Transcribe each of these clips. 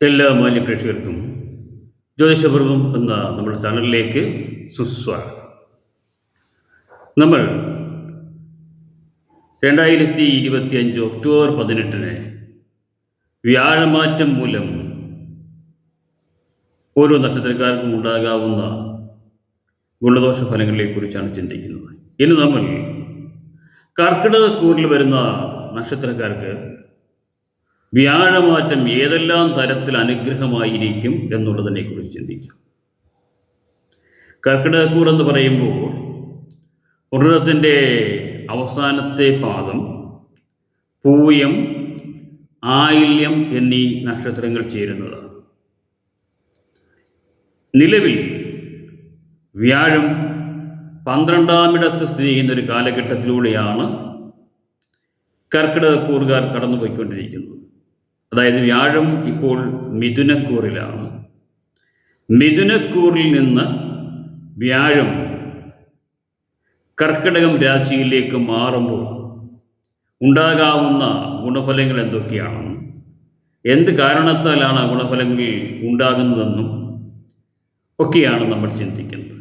എല്ലാ മാന്യ പ്രേക്ഷകർക്കും ജ്യോതിഷപൂർവം എന്ന നമ്മുടെ ചാനലിലേക്ക് സുസ്വാഗതം. നമ്മൾ രണ്ടായിരത്തി ഇരുപത്തി അഞ്ച് ഒക്ടോബർ പതിനെട്ടിന് വ്യാഴമാറ്റം മൂലം ഓരോ നക്ഷത്രക്കാർക്കും ഉണ്ടാകാവുന്ന ഗുണദോഷ ഫലങ്ങളെക്കുറിച്ചാണ് ചിന്തിക്കുന്നത്. ഇന്ന് നമ്മൾ കർക്കിടക കൂറിൽ വരുന്ന നക്ഷത്രക്കാർക്ക് വ്യാഴമാറ്റം ഏതെല്ലാം തരത്തിൽ അനുഗ്രഹമായിരിക്കും എന്നുള്ളതിനെ കുറിച്ച് ചിന്തിക്കാം. കർക്കിടകൂർ എന്ന് പറയുമ്പോൾ വൃതത്തിന്റെ അവസാനത്തെ പാദം പൂയം ആയില്യം എന്നീ നക്ഷത്രങ്ങൾ ചേരുന്നതാണ്. നിലവിൽ വ്യാഴം പന്ത്രണ്ടാമിടത്ത് സ്ഥിതി ചെയ്യുന്ന ഒരു കാലഘട്ടത്തിലൂടെയാണ് കർക്കിടകക്കൂറുകാർ കടന്നുപോയിക്കൊണ്ടിരിക്കുന്നത്. അതായത് വ്യാഴം ഇപ്പോൾ മിഥുനക്കൂറിലാണ്. മിഥുനക്കൂറിൽ നിന്ന് വ്യാഴം കർക്കിടകം രാശിയിലേക്ക് മാറുമ്പോൾ ഉണ്ടാകാവുന്ന ഗുണഫലങ്ങൾ എന്തൊക്കെയാണെന്നും എന്ത് കാരണത്താലാണ് ഗുണഫലങ്ങൾ ഉണ്ടാകുന്നതെന്നും ഒക്കെയാണ് നമ്മൾ ചിന്തിക്കുന്നത്.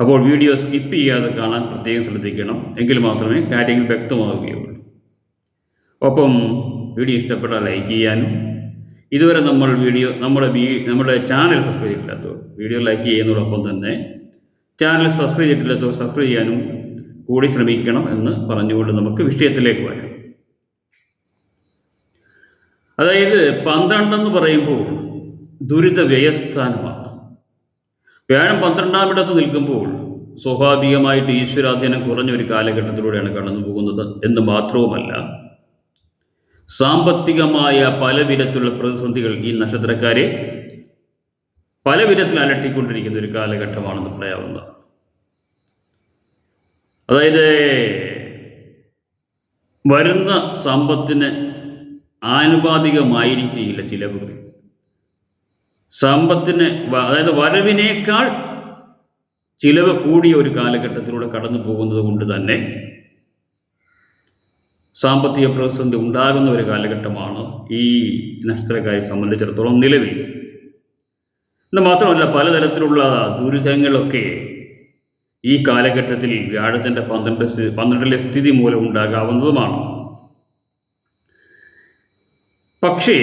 അപ്പോൾ വീഡിയോ സ്കിപ്പ് ചെയ്യാതെ കാണാൻ പ്രത്യേകം ശ്രദ്ധിക്കണം. എങ്കിൽ മാത്രമേ കാര്യങ്ങൾ വ്യക്തമാവുകയുള്ളൂ. ഒപ്പം വീഡിയോ ഇഷ്ടപ്പെട്ടാൽ ലൈക്ക് ചെയ്യാനും ഇതുവരെ നമ്മൾ വീഡിയോ നമ്മുടെ നമ്മുടെ ചാനൽ സബ്സ്ക്രൈബ് ചെയ്തിട്ടില്ലാത്തവർ വീഡിയോ ലൈക്ക് ചെയ്യുന്നതോടൊപ്പം തന്നെ ചാനൽ സബ്സ്ക്രൈബ് ചെയ്തിട്ടില്ലാത്തവർ സബ്സ്ക്രൈബ് ചെയ്യാനും കൂടി ശ്രമിക്കണം എന്ന് പറഞ്ഞുകൊണ്ട് നമുക്ക് വിഷയത്തിലേക്ക് വരാം. അതായത് പന്ത്രണ്ടെന്ന് പറയുമ്പോൾ ദുരിത വ്യയസ്ഥാനമാണ്. വ്യാഴം പന്ത്രണ്ടാം ഇടത്ത് നിൽക്കുമ്പോൾ സ്വാഭാവികമായിട്ട് ഈശ്വരാധീനം കുറഞ്ഞ ഒരു കാലഘട്ടത്തിലൂടെയാണ് കടന്നു പോകുന്നത് എന്ന് മാത്രവുമല്ല സാമ്പത്തികമായ പല വിധത്തിലുള്ള പ്രതിസന്ധികൾ ഈ നക്ഷത്രക്കാരെ പല വിധത്തിൽ അലട്ടിക്കൊണ്ടിരിക്കുന്ന ഒരു കാലഘട്ടമാണെന്ന് പറയാവുന്ന അതായത് വരുന്ന സമ്പത്തിന് ആനുപാതികമായിരിക്കുകയില്ല ചിലവുകൾ. സമ്പത്തിന് അതായത് വരവിനേക്കാൾ ചിലവ് കൂടിയ ഒരു കാലഘട്ടത്തിലൂടെ കടന്നു പോകുന്നത് കൊണ്ട് തന്നെ സാമ്പത്തിക പ്രതിസന്ധി ഉണ്ടാകുന്ന ഒരു കാലഘട്ടമാണ് ഈ നക്ഷത്രക്കാരെ സംബന്ധിച്ചിടത്തോളം നിലവിൽ. എന്ന് മാത്രമല്ല പലതരത്തിലുള്ള ദുരിതങ്ങളൊക്കെ ഈ കാലഘട്ടത്തിൽ വ്യാഴത്തിന്റെ പന്ത്രണ്ട് പന്ത്രണ്ടിലെ സ്ഥിതി മൂലം ഉണ്ടാകാവുന്നതുമാണ്. പക്ഷേ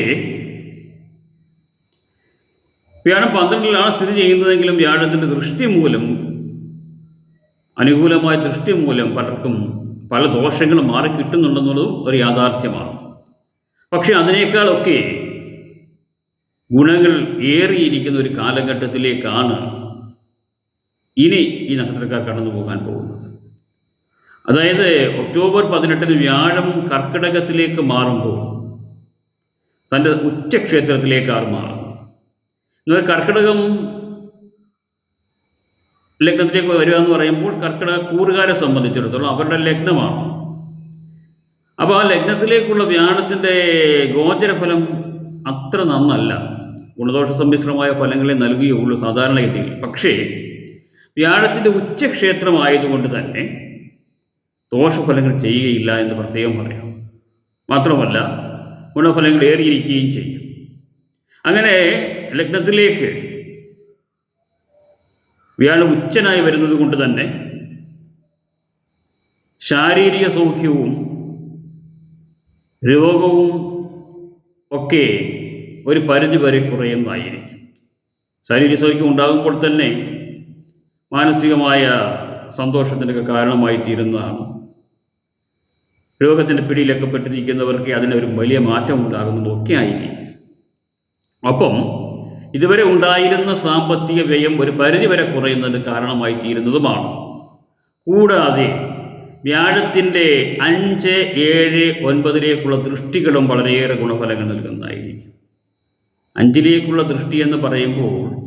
വ്യാഴം പന്ത്രണ്ടിലാണ് സ്ഥിതി ചെയ്യുന്നതെങ്കിലും വ്യാഴത്തിന്റെ ദൃഷ്ടി മൂലം അനുകൂലമായ ദൃഷ്ടി മൂലം പലർക്കും പല ദോഷങ്ങളും മാറി കിട്ടുന്നുണ്ടെന്നുള്ളതും ഒരു യാഥാർത്ഥ്യമാണ്. പക്ഷെ അതിനേക്കാളൊക്കെ ഗുണങ്ങൾ ഏറിയിരിക്കുന്ന ഒരു കാലഘട്ടത്തിലേക്കാണ് ഇനി ഈ നക്ഷത്രക്കാർ കടന്നു പോകാൻ പോകുന്നത്. അതായത് ഒക്ടോബർ പതിനെട്ടിന് വ്യാഴം കർക്കിടകത്തിലേക്ക് മാറുമ്പോൾ തന്റെ ഉച്ചക്ഷേത്രത്തിലേക്കാണ് മാറുന്നത്. എന്നാൽ കർക്കിടകം ലഗ്നത്തിലേക്ക് വരിക എന്ന് പറയുമ്പോൾ കർക്കിടക കൂറുകാരെ സംബന്ധിച്ചിടത്തോളം അവരുടെ ലഗ്നമാണ്. അപ്പോൾ ആ ലഗ്നത്തിലേക്കുള്ള വ്യാഴത്തിന്റെ ഗോചരഫലം അത്ര നന്നല്ല. ഗുണദോഷ സമ്മിശ്രമായ ഫലങ്ങളെ നൽകുകയുള്ളൂ സാധാരണഗതിയിൽ. പക്ഷേ വ്യാഴത്തിന്റെ ഉച്ചക്ഷേത്രമായതുകൊണ്ട് തന്നെ ദോഷഫലങ്ങൾ ചെയ്യുകയില്ല എന്ന് പ്രത്യേകം പറയാം. മാത്രമല്ല ഗുണഫലങ്ങൾ ഏറിയിരിക്കുകയും ചെയ്യും. അങ്ങനെ ലഗ്നത്തിലേക്ക് വ്യാഴം ഉച്ചനായി വരുന്നത് കൊണ്ട് തന്നെ ശാരീരിക സൗഖ്യവും രോഗവും ഒക്കെ ഒരു പരിധി വരെ കുറയുന്നതായിരിക്കും. ശാരീരിക സൗഖ്യം ഉണ്ടാകുമ്പോൾ തന്നെ മാനസികമായ സന്തോഷത്തിനൊക്കെ കാരണമായി തീരുന്നതാണ്. രോഗത്തിന്റെ പിടിയിലൊക്കെ പെട്ടിരിക്കുന്നവർക്ക് അതിനൊരു വലിയ മാറ്റം ഉണ്ടാകുന്നതൊക്കെ ആയിരിക്കും. ഒപ്പം ഇതുവരെ ഉണ്ടായിരുന്ന സാമ്പത്തിക വ്യയം ഒരു പരിധിവരെ കുറയുന്നത് കാരണമായി തീരുന്നതുമാണ്. കൂടാതെ വ്യാഴത്തിന്റെ അഞ്ച് ഏഴ് ഒൻപതിലേക്കുള്ള ദൃഷ്ടികളും വളരെയേറെ ഗുണഫലങ്ങൾ നൽകുന്നതായിരിക്കും. അഞ്ചിലേക്കുള്ള ദൃഷ്ടി എന്ന് പറയുമ്പോൾ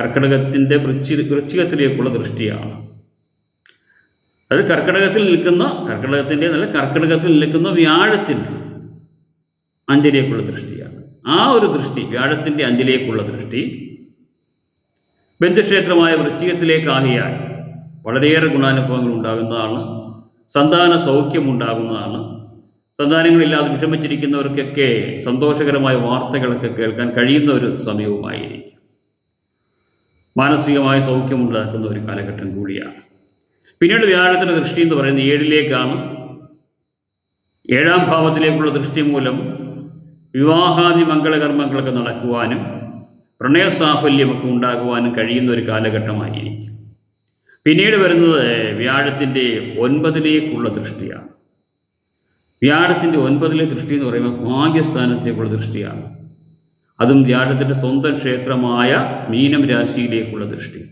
കർക്കിടകത്തിന്റെ വൃശ്ചി വൃശ്ചികത്തിലേക്കുള്ള ദൃഷ്ടിയാണ്. അത് കർക്കിടകത്തിൽ നിൽക്കുന്ന കർക്കിടകത്തിന്റെ നല്ല കർക്കിടകത്തിൽ നിൽക്കുന്ന വ്യാഴത്തിന്റെ അഞ്ചിലേക്കുള്ള ദൃഷ്ടിയാണ്. ആ ഒരു ദൃഷ്ടി വ്യാഴത്തിന്റെ അഞ്ചിലേക്കുള്ള ദൃഷ്ടി ബന്ധുക്ഷേത്രമായ വൃശ്ചികത്തിലേക്കാകിയാൽ വളരെയേറെ ഗുണാനുഭവങ്ങൾ ഉണ്ടാകുന്നതാണ് സന്താന സൗഖ്യം ഉണ്ടാകുന്നതാണ്. സന്താനങ്ങളില്ലാതെ വിഷമിച്ചിരിക്കുന്നവർക്കൊക്കെ സന്തോഷകരമായ വാർത്തകളൊക്കെ കേൾക്കാൻ കഴിയുന്ന ഒരു സമയവുമായിരിക്കും. മാനസികമായ സൗഖ്യമുണ്ടാക്കുന്ന ഒരു കാലഘട്ടം കൂടിയാണ്. പിന്നീട് വ്യാഴത്തിന്റെ ദൃഷ്ടി എന്ന് പറയുന്നത് ഏഴിലേക്കാണ്. ഏഴാം ഭാവത്തിലേക്കുള്ള ദൃഷ്ടി മൂലം വിവാഹാദി മംഗളകർമ്മങ്ങളൊക്കെ നടക്കുവാനും പ്രണയസാഫല്യമൊക്കെ ഉണ്ടാകുവാനും കഴിയുന്ന ഒരു കാലഘട്ടമായിരിക്കും. പിന്നീട് വരുന്നത് വ്യാഴത്തിന്റെ ഒൻപതിലേക്കുള്ള ദൃഷ്ടിയാണ്. വ്യാഴത്തിന്റെ ഒൻപതിലെ ദൃഷ്ടി എന്ന് പറയുമ്പോൾ ഭാഗ്യസ്ഥാനത്തേക്കുള്ള ദൃഷ്ടിയാണ്. അതും വ്യാഴത്തിന്റെ സ്വന്തം ക്ഷേത്രമായ മീനം രാശിയിലേക്കുള്ള ദൃഷ്ടി.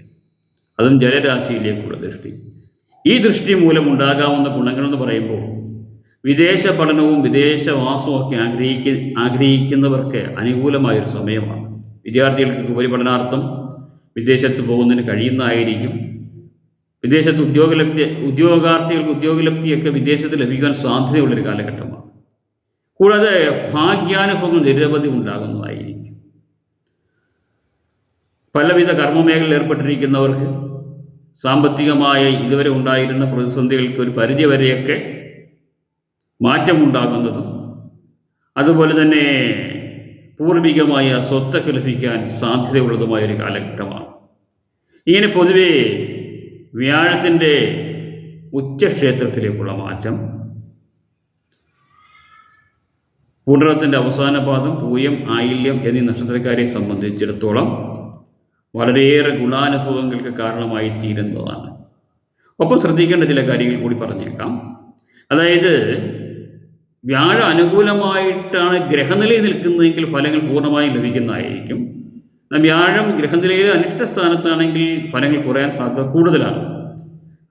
അതും ജലരാശിയിലേക്കുള്ള ദൃഷ്ടി. ഈ ദൃഷ്ടി മൂലം ഉണ്ടാകാവുന്ന ഗുണങ്ങളെന്ന് പറയുമ്പോൾ വിദേശ പഠനവും വിദേശവാസവും ഒക്കെ ആഗ്രഹിക്ക ആഗ്രഹിക്കുന്നവർക്ക് അനുകൂലമായൊരു സമയമാണ്. വിദ്യാർത്ഥികൾക്ക് ഉപരിപഠനാർത്ഥം വിദേശത്ത് പോകുന്നതിന് കഴിയുന്നതായിരിക്കും. വിദേശത്ത് ഉദ്യോഗലബ്ധി ഉദ്യോഗാർത്ഥികൾക്ക് ഉദ്യോഗലബ്ധിയൊക്കെ വിദേശത്ത് ലഭിക്കാൻ സാധ്യതയുള്ളൊരു കാലഘട്ടമാണ്. കൂടാതെ ഭാഗ്യാനുഭവങ്ങൾ നിരവധി ഉണ്ടാകുന്നതായിരിക്കും. പലവിധ കർമ്മമേഖലയിൽ ഏർപ്പെട്ടിരിക്കുന്നവർക്ക് സാമ്പത്തികമായ ഇതുവരെ ഉണ്ടായിരുന്ന പ്രതിസന്ധികൾക്ക് ഒരു പരിധിവരെയൊക്കെ മാറ്റമുണ്ടാകുന്നതും അതുപോലെ തന്നെ പൂർവികമായ സ്വത്തൊക്കെ ലഭിക്കാൻ സാധ്യതയുള്ളതുമായ ഒരു കാലഘട്ടമാണ്. ഇങ്ങനെ പൊതുവെ വ്യാഴത്തിന്റെ ഉച്ചക്ഷേത്രത്തിലേക്കുള്ള മാറ്റം പുണറത്തിന്റെ അവസാന പാദം പൂയം ആയില്യം എന്നീ നക്ഷത്രക്കാരെ സംബന്ധിച്ചിടത്തോളം വളരെയേറെ ഗുണാനുഭവങ്ങൾക്ക് കാരണമായി തീരുന്നതാണ് ഒപ്പം ശ്രദ്ധിക്കേണ്ട ചില കാര്യങ്ങൾ കൂടി പറഞ്ഞേക്കാം. അതായത് വ്യാഴ അനുകൂലമായിട്ടാണ് ഗ്രഹനിലയിൽ നിൽക്കുന്നതെങ്കിൽ ഫലങ്ങൾ പൂർണമായും ലഭിക്കുന്നതായിരിക്കും. വ്യാഴം ഗ്രഹനിലയിൽ അനിഷ്ട സ്ഥാനത്താണെങ്കിൽ ഫലങ്ങൾ കുറയാൻ സാധ്യത കൂടുതലാണ്.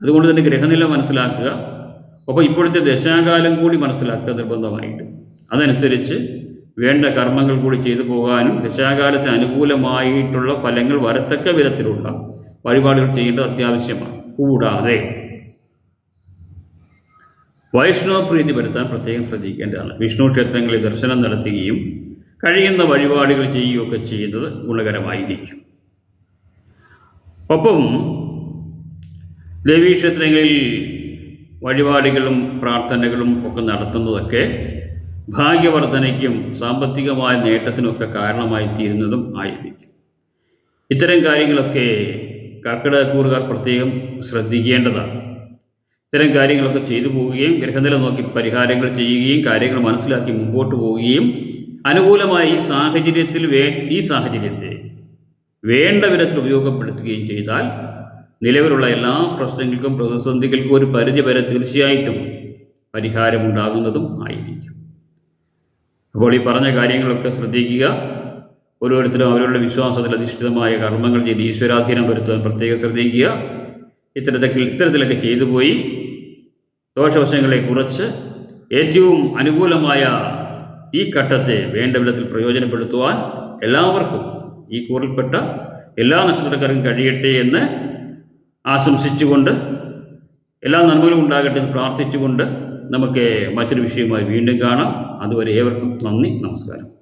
അതുകൊണ്ട് തന്നെ ഗ്രഹനില മനസ്സിലാക്കുക. അപ്പോൾ ഇപ്പോഴത്തെ ദശാകാലം കൂടി മനസ്സിലാക്കുക നിർബന്ധമായിട്ട്. അതനുസരിച്ച് വേണ്ട കർമ്മങ്ങൾ കൂടി ചെയ്തു പോകാനും ദശാകാലത്തിന് അനുകൂലമായിട്ടുള്ള ഫലങ്ങൾ വരത്തക്ക വിധത്തിലുള്ള വഴിപാടുകൾ ചെയ്യേണ്ടത് അത്യാവശ്യമാണ്. കൂടാതെ വൈഷ്ണവ പ്രീതി വരുത്താൻ പ്രത്യേകം ശ്രദ്ധിക്കേണ്ടതാണ്. വിഷ്ണു ക്ഷേത്രങ്ങളിൽ ദർശനം നടത്തുകയും കഴിയുന്ന വഴിപാടുകൾ ചെയ്യുകയൊക്കെ ചെയ്യുന്നത് ഗുണകരമായിരിക്കും. ഒപ്പം ദേവീക്ഷേത്രങ്ങളിൽ വഴിപാടുകളും പ്രാർത്ഥനകളും ഒക്കെ നടത്തുന്നതൊക്കെ ഭാഗ്യവർദ്ധനയ്ക്കും സാമ്പത്തികമായ നേട്ടത്തിനുമൊക്കെ കാരണമായി തീരുന്നതും ആയിരിക്കും. ഇത്തരം കാര്യങ്ങളൊക്കെ കർക്കിടകക്കൂറുകാർ പ്രത്യേകം ശ്രദ്ധിക്കേണ്ടതാണ്. ഇത്തരം കാര്യങ്ങളൊക്കെ ചെയ്തു പോവുകയും ഗ്രഹനില നോക്കി പരിഹാരങ്ങൾ ചെയ്യുകയും കാര്യങ്ങൾ മനസ്സിലാക്കി മുമ്പോട്ട് പോവുകയും അനുകൂലമായ ഈ സാഹചര്യത്തിൽ വേ ഈ സാഹചര്യത്തെ വേണ്ട വിധത്തിൽ ഉപയോഗപ്പെടുത്തുകയും ചെയ്താൽ നിലവിലുള്ള എല്ലാ പ്രശ്നങ്ങൾക്കും പ്രതിസന്ധികൾക്കും ഒരു പരിധി വരെ തീർച്ചയായിട്ടും പരിഹാരമുണ്ടാകുന്നതും ആയിരിക്കും. അപ്പോൾ ഈ പറഞ്ഞ കാര്യങ്ങളൊക്കെ ശ്രദ്ധിക്കുക. ഓരോരുത്തരും അവരുടെ വിശ്വാസത്തിൽ അധിഷ്ഠിതമായ കർമ്മങ്ങൾ ചെയ്ത് ഈശ്വരാധീനം വരുത്താൻ പ്രത്യേകം ശ്രദ്ധിക്കുക. ഇത്തരത്തിൽ ഇത്തരത്തിലൊക്കെ ചെയ്തു പോയി. ദോഷവശങ്ങളെ കുറച്ച് ഏറ്റവും അനുകൂലമായ ഈ ഘട്ടത്തെ വേണ്ട വിധത്തിൽ പ്രയോജനപ്പെടുത്തുവാൻ എല്ലാവർക്കും ഈ കൂറിൽപ്പെട്ട എല്ലാ നക്ഷത്രക്കാരും കഴിയട്ടെ എന്ന് ആശംസിച്ചുകൊണ്ട് എല്ലാ നന്മകളും ഉണ്ടാകട്ടെ എന്ന് പ്രാർത്ഥിച്ചുകൊണ്ട് നമുക്ക് മറ്റൊരു വിഷയമായി വീണ്ടും കാണാം. അതുവരെ ഏവർക്കും നന്ദി നമസ്കാരം.